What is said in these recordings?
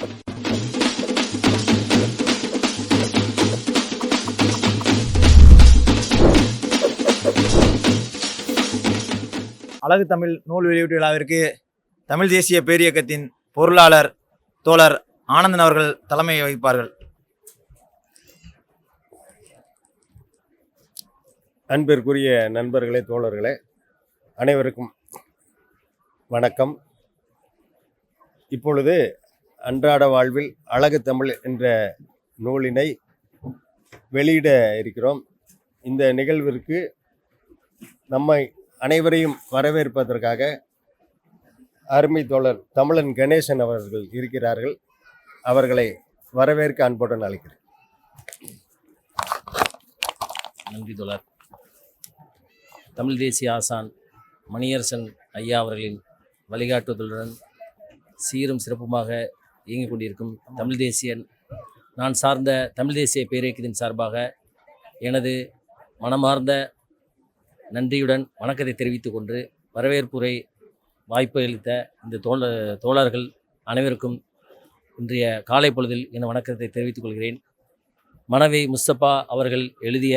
அழகு தமிழ் நூல் வெளியீட்டு விழாவிற்கு தமிழ் தேசிய பேரியக்கத்தின் பொருளாளர் தோழர் ஆனந்தன் அவர்கள் தலைமை வகிப்பார்கள். அன்பிற்குரிய நண்பர்களே தோழர்களே அனைவருக்கும் வணக்கம். இப்பொழுது அன்றாட வாழ்வில் அழகு தமிழ் என்ற நூலினை வெளியிட இருக்கிறோம். இந்த நிகழ்விற்கு நம்மை அனைவரையும் வரவேற்பதற்காக அருமை தோழர் தமிழன் கணேசன் அவர்கள் இருக்கிறார்கள். அவர்களை வரவேற்க அன்புடன் அழைக்கிறேன். நன்றி தோழர். தமிழ் தேசிய ஆசான் மணியரசன் ஐயா அவர்களின் வழிகாட்டுதலுடன் சீரும் சிறப்புமாக இயங்கிக் கொண்டிருக்கும் தமிழ் தேசியன். நான் சார்ந்த தமிழ் தேசிய பேரியக்கத்தின் சார்பாக எனது மனமார்ந்த நன்றியுடன் வணக்கத்தை தெரிவித்துக் கொண்டு வரவேற்புரை வாய்ப்பு அளித்த இந்த தோழ தோழர்கள் அனைவருக்கும் இன்றைய காலை பொழுதில் என் வணக்கத்தை தெரிவித்துக் கொள்கிறேன். மனவை முஸ்தபா அவர்கள் எழுதிய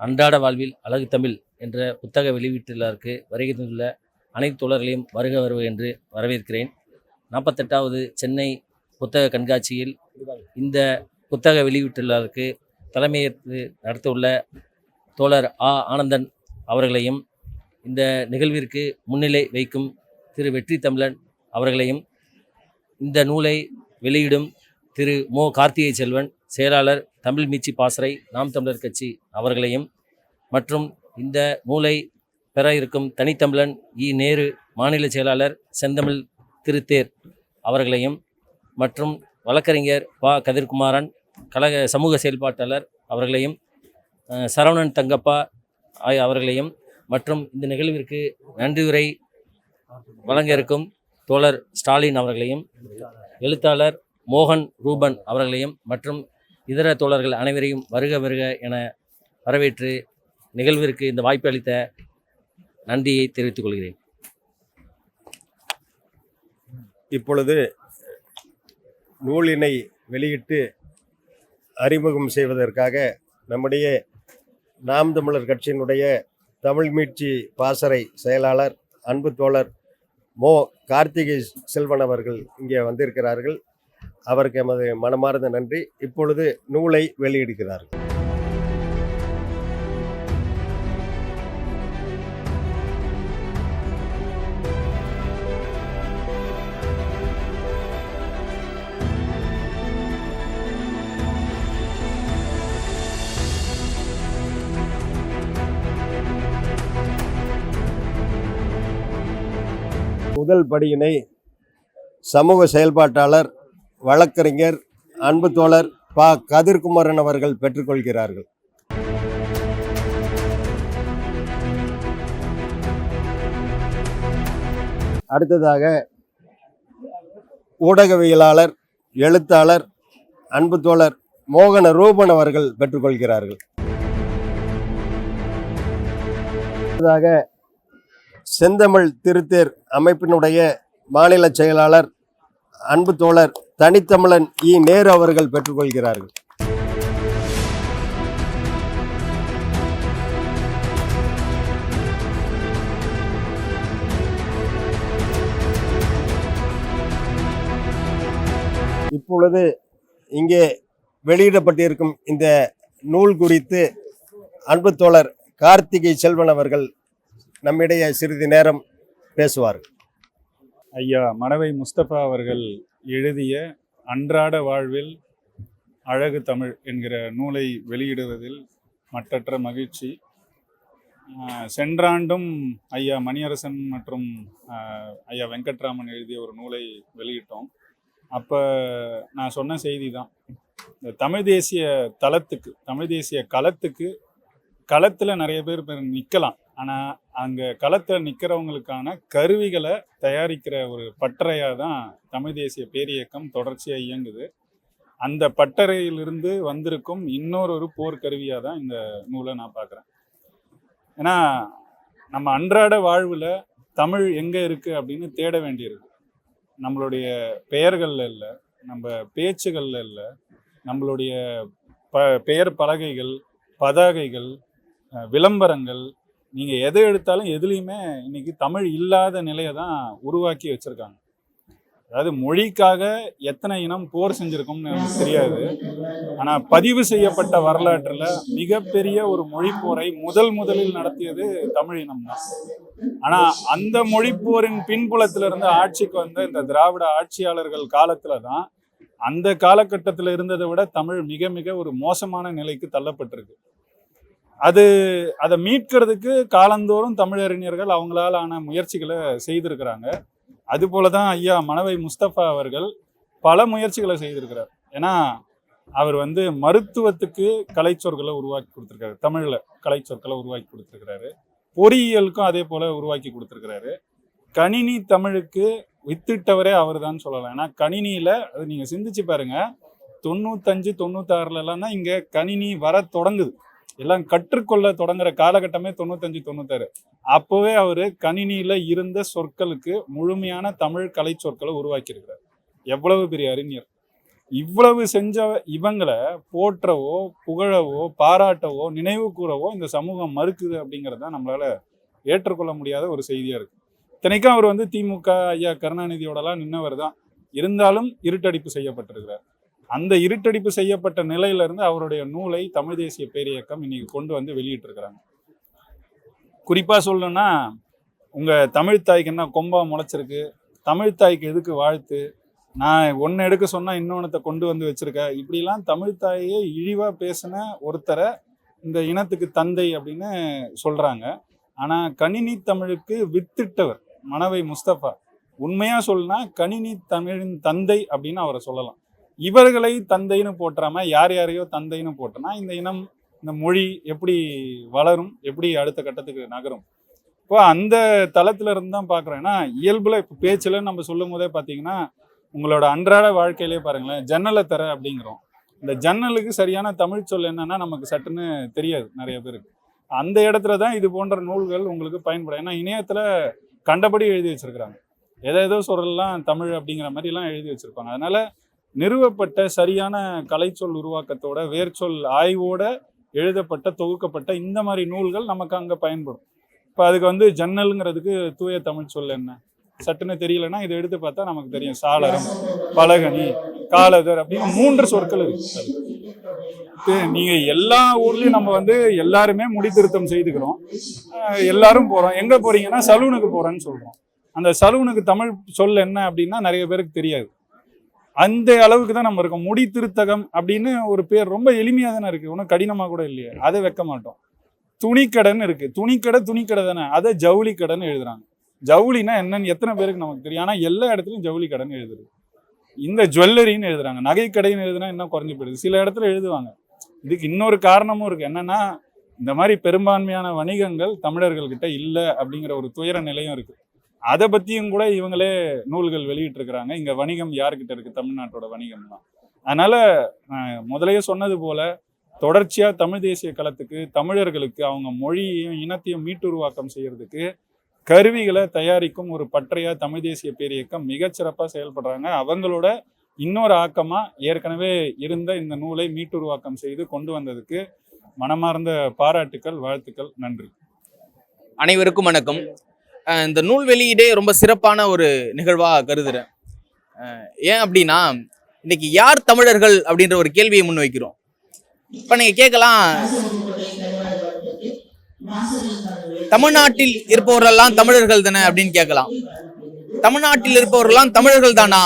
அன்றாட வாழ்வில் அழகு தமிழ் என்ற புத்தக வெளியீட்டிற்கு வருகை தந்துள்ள அனைத்து தோழர்களையும் வருக வருக என்று வரவேற்கிறேன். நாற்பத்தெட்டாவது சென்னை புத்தக கண்காட்சியில் இந்த புத்தக வெளியீட்டிற்கு தலைமையேற்று நடத்தவுள்ள தோழர் ஆ. ஆனந்தன் அவர்களையும் இந்த நிகழ்விற்கு முன்னிலை வைக்கும் திரு. வெற்றி தமிழன் அவர்களையும் இந்த நூலை வெளியிடும் திரு. மோ. கார்த்திகை செல்வன் செயலாளர் தமிழ் மீச்சி பாசறை நாம் தமிழர் கட்சி அவர்களையும் மற்றும் இந்த நூலை பெற இருக்கும் தனித்தமிழன் இ. நேரு மாநில செயலாளர் செந்தமிழ் திருத்தேர் அவர்களையும் மற்றும் வழக்கறிஞர் பா கதிர்குமாரன் கழக சமூக செயல்பாட்டாளர் அவர்களையும் சரவணன் தங்கப்பா ஆகிய அவர்களையும் மற்றும் இந்த நிகழ்விற்கு நன்றியுரை வழங்க இருக்கும் தோழர் ஸ்டாலின் அவர்களையும் எழுத்தாளர் மோகன் ரூபன் அவர்களையும் மற்றும் இதர தோழர்கள் அனைவரையும் வருக வருக என வரவேற்று நிகழ்விற்கு இந்த வாய்ப்பு அளித்த நன்றியை தெரிவித்துக் கொள்கிறேன். இப்பொழுது நூலினை வெளியிட்டு அறிமுகம் செய்வதற்காக நம்முடைய நாம் தமிழர் கட்சியினுடைய தமிழ் மீட்சி பாசறை செயலாளர் அன்பு தோழர் மோ. கார்த்திகை செல்வன் அவர்கள் இங்கே வந்திருக்கிறார்கள். அவருக்கு எமது மனமார்ந்த நன்றி. இப்பொழுது நூலை வெளியிடுகிறார்கள். முதல் படியினை சமூக செயல்பாட்டாளர் வழக்கறிஞர் அன்பு தோழர் ப. கதிர்குமரன் அவர்கள் பெற்றுக்கொள்கிறார்கள். அடுத்ததாக ஊடகவியலாளர் எழுத்தாளர் அன்பு தோழர் மோகன ரூபன் அவர்கள் பெற்றுக்கொள்கிறார்கள். அடுத்ததாக செந்தமிழ் திருத்தேர் அமைப்பினுடைய மாநில செயலாளர் அன்பு தோழர் தனித்தமிழன் இ. நேரு அவர்கள் பெற்றுக்கொள்கிறார்கள். இப்பொழுது இங்கே வெளியிடப்பட்டிருக்கும் இந்த நூல் குறித்து அன்பு தோழர் கார்த்திகை செல்வன் அவர்கள் நம்மிடையே சிறிது நேரம் பேசுவார். ஐயா மணவை முஸ்தபா அவர்கள் எழுதிய அன்றாட வாழ்வில் அழகு தமிழ் என்கிற நூலை வெளியிடுவதில் மற்றற்ற மகிழ்ச்சி. சென்றாண்டும் ஐயா மணியரசன் மற்றும் ஐயா வெங்கட்ராமன் எழுதிய ஒரு நூலை வெளியிட்டோம். அப்போ நான் சொன்ன செய்தி தான். இந்த தமிழ் தேசிய தளத்துக்கு தமிழ் தேசிய களத்துக்கு களத்தில் நிறைய பேர் நிற்கலாம் ஆனால் அங்கே களத்தில் நிற்கிறவங்களுக்கான கருவிகளை தயாரிக்கிற ஒரு பட்டறையாக தான் தமிழ் தேசிய பேரியக்கம் தொடர்ச்சியாக இயங்குது. அந்த பட்டறையிலிருந்து வந்திருக்கும் இன்னொரு ஒரு போர்க்கருவியாக தான் இந்த நூலை நான் பார்க்குறேன். ஏன்னா நம்ம அன்றாட வாழ்வில் தமிழ் எங்கே இருக்குது அப்படின்னு தேட வேண்டியிருக்கு. நம்மளுடைய பெயர்களில் இல்லை நம்ம பேச்சுகளில் இல்லை நம்மளுடைய ப பெயர் பலகைகள் பதாகைகள் விளம்பரங்கள் நீங்கள் எதை எடுத்தாலும் எதுலேயுமே இன்னைக்கு தமிழ் இல்லாத நிலையை தான் உருவாக்கி வச்சுருக்காங்க. அதாவது மொழிக்காக எத்தனை இனம் போர் செஞ்சுருக்கோம்னு எனக்கு தெரியாது. ஆனால் பதிவு செய்யப்பட்ட வரலாற்றில் மிகப்பெரிய ஒரு மொழி போரை முதல் முதலில் நடத்தியது தமிழ் இனம் தான். ஆனால் அந்த மொழிப்போரின் பின்புலத்திலிருந்து ஆட்சிக்கு வந்த இந்த திராவிட ஆட்சியாளர்கள் காலத்தில் தான் அந்த காலகட்டத்தில் இருந்ததை விட தமிழ் மிக மிக ஒரு மோசமான நிலைக்கு தள்ளப்பட்டிருக்கு. அது அதை மீட்கிறதுக்கு காலந்தோறும் தமிழறிஞர்கள் அவங்களால ஆன முயற்சிகளை செய்திருக்கிறாங்க. அது போல தான் ஐயா மணவை முஸ்தபா அவர்கள் பல முயற்சிகளை செய்திருக்கிறார். ஏன்னா அவர் வந்து மருத்துவத்துக்கு கலைச்சொற்களை உருவாக்கி கொடுத்துருக்காரு. தமிழில் கலைச்சொற்களை உருவாக்கி கொடுத்துருக்கிறாரு. பொறியியலுக்கும் அதே போல் உருவாக்கி கொடுத்துருக்கிறாரு. கணினி தமிழுக்கு வித்திட்டவரே அவர் தான் சொல்லலாம். ஏன்னா கணினியில் அது நீங்கள் சிந்திச்சு பாருங்க தொண்ணூத்தஞ்சு தொண்ணூத்தாறுலலாம் தான் இங்கே கணினி வர தொடங்குது. எல்லாம் கற்றுக்கொள்ள தொடங்குற காலகட்டமே தொண்ணூத்தஞ்சு தொண்ணூத்தாறு. அப்போவே அவர் கணினியில் இருந்த சொற்களுக்கு முழுமையான தமிழ் கலை சொற்களை உருவாக்கியிருக்கிறார். எவ்வளவு பெரிய அறிஞர். இவ்வளவு செஞ்ச இவங்களை போற்றவோ புகழவோ பாராட்டவோ நினைவு கூறவோ இந்த சமூகம் மறுக்குது அப்படிங்கிறது நம்மளால ஏற்றுக்கொள்ள முடியாத ஒரு செய்தியாக இருக்கு. இத்தனைக்கும் அவர் வந்து திமுக ஐயா கருணாநிதியோடலாம் நின்னவர் தான். இருந்தாலும் இருட்டடிப்பு செய்யப்பட்டிருக்கிறார். அந்த இருட்டடிப்பு செய்யப்பட்ட நிலையிலிருந்து அவருடைய நூலை தமிழ் தேசிய பேரியக்கம் இன்னைக்கு கொண்டு வந்து வெளியிட்டிருக்கிறாங்க. குறிப்பாக சொல்லணும்னா உங்கள் தமிழ் தாய்க்கு என்ன கொம்பா முளைச்சிருக்கு தமிழ் தாய்க்கு எதுக்கு வாழ்த்து நான் ஒன்று எடுக்க சொன்னால் இன்னொன்றத்தை கொண்டு வந்து வச்சுருக்கேன் இப்படிலாம் தமிழ் இழிவாக பேசின ஒருத்தரை இந்த இனத்துக்கு தந்தை அப்படின்னு சொல்கிறாங்க ஆனால் கணினி தமிழுக்கு வித்திட்டவர் மணவை முஸ்தபா. உண்மையாக சொல்லுனா கணினி தமிழின் தந்தை அப்படின்னு அவரை சொல்லலாம். இவர்களை தந்தைன்னு போற்றாம யார் யாரையோ தந்தைன்னு போட்டனா இந்த இனம் இந்த மொழி எப்படி வளரும் எப்படி அடுத்த கட்டத்துக்கு நகரும்? இப்போ அந்த தளத்துல இருந்து தான் பார்க்குறோம். ஏன்னா இயல்புல இப்போ பேச்சில் நம்ம சொல்லும் போதே பார்த்தீங்கன்னா உங்களோட அன்றாட வாழ்க்கையிலே பாருங்களேன் ஜன்னலை தர அப்படிங்கிறோம். இந்த ஜன்னலுக்கு சரியான தமிழ் சொல் என்னன்னா நமக்கு சட்டுன்னு தெரியாது நிறைய பேருக்கு. அந்த இடத்துல தான் இது போன்ற நூல்கள் உங்களுக்கு பயன்படும். ஏன்னா இணையத்தில் கண்டபடி எழுதி வச்சிருக்கிறாங்க. எதோ ஏதோ சொல்லலாம் தமிழ் அப்படிங்கிற மாதிரிலாம் எழுதி வச்சிருப்பாங்க. அதனால நிறுவப்பட்ட சரியான கலைச்சொல் உருவாக்கத்தோட வேர்ச்சொல் ஆய்வோட எழுதப்பட்ட தொகுக்கப்பட்ட இந்த மாதிரி நூல்கள் நமக்கு அங்கே பயன்படும். இப்போ அதுக்கு வந்து ஜன்னலுங்கிறதுக்கு தூய தமிழ் சொல் என்ன? சட்டுன்னு தெரியலன்னா இதை எடுத்து பார்த்தா நமக்கு தெரியும். சாளரம் பலகனி காலதர் அப்படின்னு மூன்று சொற்கள் இருக்கு. நீங்க எல்லா ஊர்லயும் நம்ம வந்து எல்லாருமே முடி திருத்தம் செய்துக்கிறோம். எல்லாரும் போறோம். எங்க போறீங்கன்னா சலூனுக்கு போறேன்னு சொல்றோம். அந்த சலூனுக்கு தமிழ் சொல் என்ன அப்படின்னா நிறைய பேருக்கு தெரியாது. அந்த அளவுக்கு தான் நம்ம இருக்கோம். முடி திருத்தகம் அப்படின்னு ஒரு பேர் ரொம்ப எளிமையாக தானே இருக்குது ஒன்றும் கடினமாக கூட இல்லையே. அதை வைக்க மாட்டோம். துணிக்கடைன்னு இருக்குது துணிக்கடை துணிக்கடை தானே. அதை ஜவுளி கடைன்னு எழுதுறாங்க. ஜவுளினா என்னன்னு எத்தனை பேருக்கு நமக்கு தெரியும். ஆனால் எல்லா இடத்துலையும் ஜவுளி கடைன்னு எழுதுறது. இந்த ஜுவல்லரின்னு எழுதுறாங்க. நகைக்கடைன்னு எழுதுனா இன்னும் குறைஞ்சி போயிடுது. சில இடத்துல எழுதுவாங்க. இதுக்கு இன்னொரு காரணமும் இருக்குது என்னன்னா இந்த மாதிரி பெரும்பான்மையான வணிகங்கள் தமிழர்கள்கிட்ட இல்லை அப்படிங்கிற ஒரு துயர நிலையும் இருக்குது அதை பத்தியும் கூட இவங்களே நூல்கள் வெளியிட்டிருக்கிறாங்க. இங்க வணிகம் யாருக்கிட்ட இருக்கு? தமிழ்நாட்டோட வணிகம்லாம் அதனால் அதனால முதலையே சொன்னது போல தொடர்ச்சியா தமிழ் தேசிய களத்துக்கு தமிழர்களுக்கு அவங்க மொழியையும் இனத்தையும் மீட்டுருவாக்கம் செய்யறதுக்கு கருவிகளை தயாரிக்கும் ஒரு பற்றையா தமிழ் தேசிய பேரியக்கம் மிகச்சிறப்பாக செயல்படுறாங்க. அவங்களோட இன்னொரு ஆக்கமா ஏற்கனவே இருந்த இந்த நூலை மீட்டுருவாக்கம் செய்து கொண்டு வந்ததுக்கு மனமார்ந்த பாராட்டுக்கள் வாழ்த்துக்கள் நன்றி. அனைவருக்கும் வணக்கம். இந்த நூல் வெளியீடே ரொம்ப சிறப்பான ஒரு நிகழ்வாக கருதுறேன். ஏன் அப்படின்னா இன்னைக்கு யார் தமிழர்கள் அப்படின்ற ஒரு கேள்வியை முன்வைக்கிறோம். இப்போ நீங்கள் கேட்கலாம் தமிழ்நாட்டில் இருப்பவர்களெல்லாம் தமிழர்கள் தானே அப்படின்னு கேட்கலாம். தமிழ்நாட்டில் இருப்பவர்கள்லாம் தமிழர்கள் தானா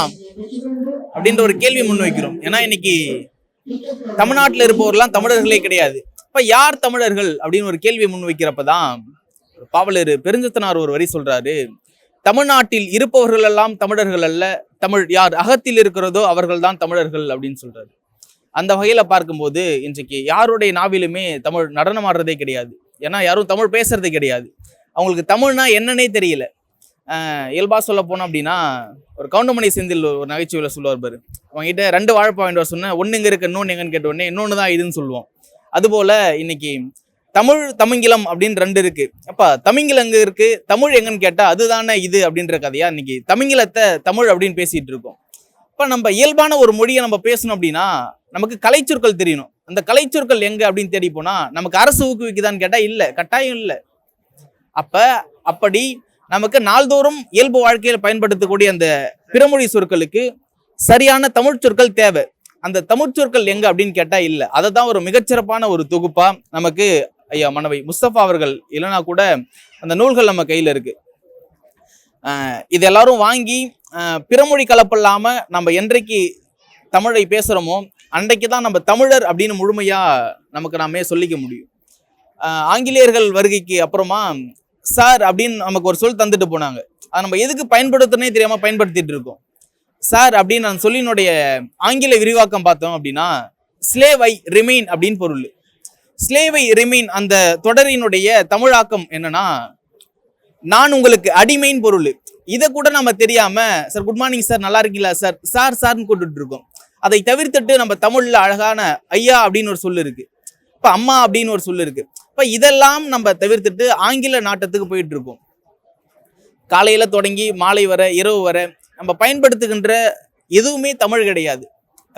அப்படின்ற ஒரு கேள்வி முன்வைக்கிறோம். ஏன்னா இன்னைக்கு தமிழ்நாட்டில் இருப்பவர்கள்லாம் தமிழர்களே கிடையாது. இப்போ யார் தமிழர்கள் அப்படின்னு ஒரு கேள்வி முன்வைக்கிறப்பதான் பாவலர் பெருஞ்சத்தனார் ஒரு வரி சொல்றாரு தமிழ்நாட்டில் இருப்பவர்கள் எல்லாம் தமிழர்கள் அல்ல தமிழ் யார் அகத்தில் இருக்கிறதோ அவர்கள் தான் தமிழர்கள் அப்படின்னு சொல்றாரு. அந்த வகையில பார்க்கும்போது இன்றைக்கு யாருடைய நாவிலுமே தமிழ் நடனம் ஆடுறதே கிடையாது. ஏன்னா யாரும் தமிழ் பேசுறதே கிடையாது. அவங்களுக்கு தமிழ்னா என்னன்னே தெரியல. இயல்பாக சொல்ல போனோம் அப்படின்னா ஒரு கவுண்டமணி செந்தில் ஒரு நகைச்சுவையில் சொல்லுவார் பாரு. அவங்ககிட்ட ரெண்டு வாழைப்பா வாங்கிட்டு வர சொன்னேன் ஒன்று இங்கே இருக்கு இன்னொன்று எங்கன்னு கேட்டோடனே இன்னொன்று தான் இதுன்னு சொல்லுவோம் அதுபோல இன்னைக்கு தமிழ் தமிங்கிலம் அப்படின்னு ரெண்டு இருக்கு. அப்பா தமிங்கிலங்க எங்க இருக்கு? தமிழ் எங்கன்னு கேட்டால் அதுதானே இது அப்படின்ற கதையா இன்னைக்கு தமிங்கிலத்தை தமிழ் அப்படின்னு பேசிட்டு இருக்கோம். இப்போ நம்ம இயல்பான ஒரு மொழியை நம்ம பேசணும் அப்படின்னா நமக்கு கலைச்சொற்கள் தெரியணும். அந்த கலைச்சொற்கள் எங்க அப்படின்னு தேடி போனா நமக்கு அரசு ஊக்குவிக்குதான்னு கேட்டால் இல்லை கட்டாயம் இல்லை. அப்ப அப்படி நமக்கு நாள்தோறும் இயல்பு வாழ்க்கையில் பயன்படுத்தக்கூடிய அந்த பிறமொழி சொற்களுக்கு சரியான தமிழ் சொற்கள் தேவை. அந்த தமிழ் சொற்கள் எங்க அப்படின்னு கேட்டால் இல்லை. அதை தான் ஒரு மிகச்சிறப்பான ஒரு தொகுப்பாக நமக்கு ஐயா மனவை முஸ்தபா அவர்கள் இல்லைனா கூட அந்த நூல்கள் நம்ம கையில் இருக்கு. இது எல்லாரும் வாங்கி பிறமொழி கலப்பில்லாமல் நம்ம என்றைக்கு தமிழை பேசுகிறோமோ அன்றைக்கு தான் நம்ம தமிழர் அப்படின்னு முழுமையாக நமக்கு நாமே சொல்லிக்க முடியும். ஆங்கிலேயர்கள் வருகைக்கு அப்புறமா சார் அப்படின்னு நமக்கு ஒரு சொல் தந்துட்டு போனாங்க. அதை நம்ம எதுக்கு பயன்படுத்தனே தெரியாமல் பயன்படுத்திட்டு இருக்கோம். சார் அப்படின்னு நான் சொல்லினுடைய ஆங்கில விரிவாக்கம் பார்த்தோம் அப்படின்னா ஸ்லேவ் ஐ ரிமைன் அப்படின்னு பொருள். ஸ்லேவை ரிமீன் ரிமைன் அந்த தொடரினுடைய தமிழாக்கம் என்னன்னா நான் உங்களுக்கு அடிமைன் பொருள். இதை கூட நம்ம தெரியாம சார் குட் மார்னிங் சார் நல்லா இருக்கீங்களா சார்? சார் சார்னு கூப்பிட்டு இருக்கோம். அதை தவிர்த்துட்டு நம்ம தமிழ்ல அழகான ஐயா அப்படின்னு ஒரு சொல்லு இருக்கு. இப்ப அம்மா அப்படின்னு ஒரு சொல்லு இருக்கு. இப்ப இதெல்லாம் நம்ம தவிர்த்துட்டு ஆங்கில நாட்டத்துக்கு போயிட்டு இருக்கோம். காலையில தொடங்கி மாலை வர இரவு வர நம்ம பயன்படுத்துகின்ற எதுவுமே தமிழ் கிடையாது.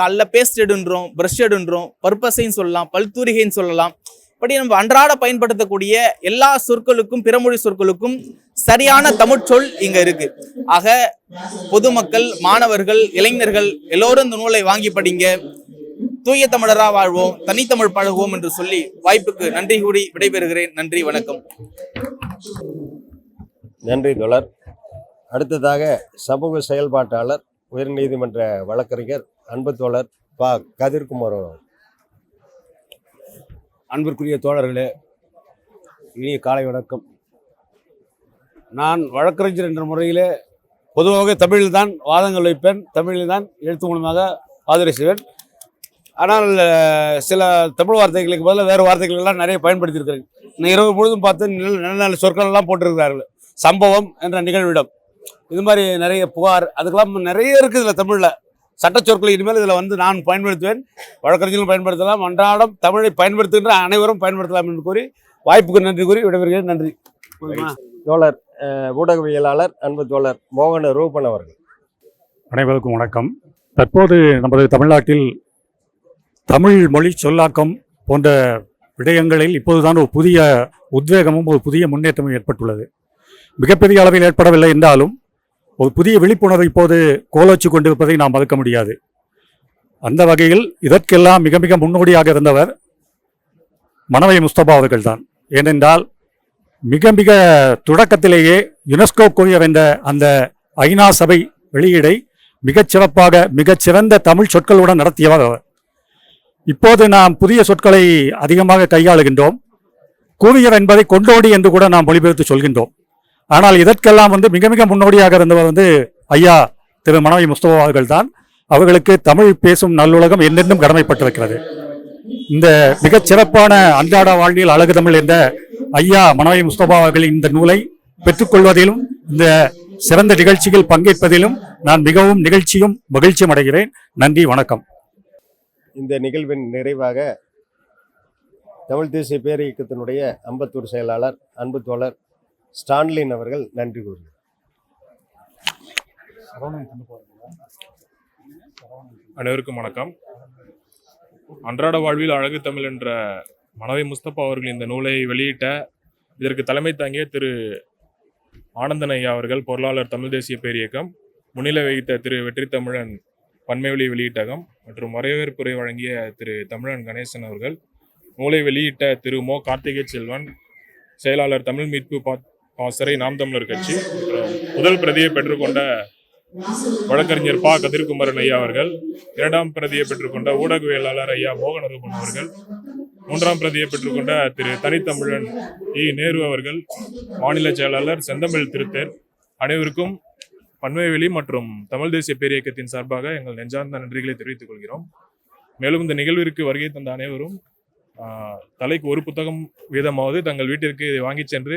காலைல பேஸ்ட் எடுன்றோம் ப்ரஷ் எடுன்றோம் பர்பஸைன்னு சொல்லலாம் பல்தூரிகைன்னு சொல்லலாம். இப்படி நம்ம அன்றாட பயன்படுத்தக்கூடிய எல்லா சொற்களுக்கும் பிறமொழி சொற்களுக்கும் சரியான தமிழ் சொல் இங்க இருக்கு. ஆக பொதுமக்கள் மாணவர்கள் இளைஞர்கள் எல்லோரும் இந்த நூலை வாங்கி படிங்க. தூய தமிழரா வாழ்வோம் தனித்தமிழ் பழகுவோம் என்று சொல்லி வாய்ப்புக்கு நன்றி கூறி விடைபெறுகிறேன். நன்றி வணக்கம். நன்றி தொடர் அடுத்ததாக சமூக செயல்பாட்டாளர் உயர்நீதிமன்ற வழக்கறிஞர் அன்பு தோழர் பா. கதிர்குமார் அன்பிற்குரிய தோழர்களே இனிய காலை வணக்கம். நான் வழக்கறிஞர் என்ற முறையிலே பொதுவாக தமிழில் தான் வாதங்கள் வைப்பேன். தமிழில் தான் எழுத்து மூலமாக ஆதரவு செய்வேன். ஆனால் சில தமிழ் வார்த்தைகளுக்கு பதிலாக வேறு வார்த்தைகள் எல்லாம் நிறைய பயன்படுத்தியிருக்கிறேன். நான் இரவு முழுதும் பார்த்து நல்ல நல்ல நல்ல சொற்கள் எல்லாம் போட்டிருக்கிறார்கள். சம்பவம் என்ற நிகழ்விடம். இது மாதிரி நிறைய புகார் அதுக்கெல்லாம் நிறைய இருக்குது இதில் தமிழில். சட்டச் சொற்கள் இனிமேல் இதில் வந்து நான் பயன்படுத்துவேன். வழக்கறிஞர்களும் பயன்படுத்தலாம். அன்றாடம் தமிழை பயன்படுத்துகின்ற அனைவரும் பயன்படுத்தலாம் என்று கூறி வாய்ப்புக்கு நன்றி கூறி விடைபெறுகிறேன். நன்றி? தோழர் ஊடகவியலாளர் அன்பு தோழர் மோகன ரூபன் அவர்கள். அனைவருக்கும் வணக்கம். தற்போது நமது தமிழ்நாட்டில் தமிழ் மொழி சொல்லாக்கம் போன்ற விடயங்களில் இப்போதுதான் ஒரு புதிய உத்வேகமும் ஒரு புதிய முன்னேற்றமும் ஏற்பட்டுள்ளது. மிகப்பெரிய அளவில் ஏற்படவில்லை என்றாலும் ஒரு புதிய விழிப்புணர்வு இப்போது கோலோச்சு கொண்டிருப்பதை நாம் மறுக்க முடியாது. அந்த வகையில் இதற்கெல்லாம் மிக மிக முன்னோடியாக இருந்தவர் மனவை முஸ்தபா அவர்கள் தான் ஏனென்றால் மிக மிக தொடக்கத்திலேயே யுனெஸ்கோ கூறிய வென்ற அந்த ஐநா சபை வெளியீடை மிகச் சிறப்பாக மிகச் சிறந்த தமிழ் சொற்களுடன் நடத்தியவர் அவர். இப்போது நாம் புதிய சொற்களை அதிகமாக கையாளுகின்றோம். கூவியர் என்பதை கொண்டோடி என்று கூட நாம் மொழிபெயர்த்து சொல்கின்றோம். ஆனால் இதற்கெல்லாம் வந்து மிக மிக முன்னோடியாக இருந்தவர் வந்து ஐயா திரு மனவை முஸ்தபா அவர்கள் தான் அவர்களுக்கு தமிழ் பேசும் நல்லுலகம் என்னென்னும் கடமைப்பட்டிருக்கிறது. இந்த மிகச் சிறப்பான அன்றாட வாழ்வில் அழகு தமிழ் என்ற ஐயா மனவை முஸ்தபா அவர்களின் இந்த நூலை பெற்றுக்கொள்வதிலும் இந்த சிறந்த நிகழ்ச்சியில் பங்கேற்பதிலும் நான் மிகவும் நிகழ்ச்சியும் மகிழ்ச்சியும் அடைகிறேன். நன்றி வணக்கம். இந்த நிகழ்வின் நிறைவாக தமிழ் தேசிய பேரியக்கத்தினுடைய அம்பத்தூர் செயலாளர் அன்பு தோழர் ஸ்டான்லின் அவர்கள் நன்றி கூறுகிறார் அனைவருக்கும் வணக்கம். அன்றாட வாழ்வில் அழகு தமிழ் என்ற மனவை முஸ்தபா அவர்கள் இந்த நூலை வெளியிட்ட இதற்கு தலைமை தாங்கிய திரு ஆனந்தன் ஐயா அவர்கள் பொருளாளர் தமிழ் தேசிய பேரியக்கம் முன்னிலை வகித்த திரு வெற்றி தமிழன் பன்மைவெளி வெளியீட்டகம் மற்றும் வரவேற்புரை வழங்கிய திரு தமிழன் கணேசன் அவர்கள் நூலை வெளியிட்ட திரு மோ கார்த்திகை செல்வன் செயலாளர் தமிழ் மீட்பு பா பாசறை நாம் தமிழர் கட்சி மற்றும் முதல் பிரதியை பெற்றுக்கொண்ட வழக்கறிஞர் பா. கதிர்குமரன் ஐயா அவர்கள் இரண்டாம் பிரதியை பெற்றுக்கொண்ட ஊடகவியலாளர் ஐயா மோகனரூபன் அவர்கள் மூன்றாம் பிரதியை பெற்றுக்கொண்ட திரு. தனித்தமிழன் இ. நேரு அவர்கள் மாநில செயலாளர் செந்தமிழ் திருத்தேர் அனைவருக்கும் பன்மைவெளி மற்றும் தமிழ் தேசிய பேரியக்கத்தின் சார்பாக எங்கள் நெஞ்சார்ந்த நன்றிகளை தெரிவித்துக் கொள்கிறோம். மேலும் இந்த நிகழ்விற்கு வருகை தந்த அனைவரும் தலைக்கு ஒரு புத்தகம் வீதமாவது தங்கள் வீட்டிற்கு இதை வாங்கிச் சென்று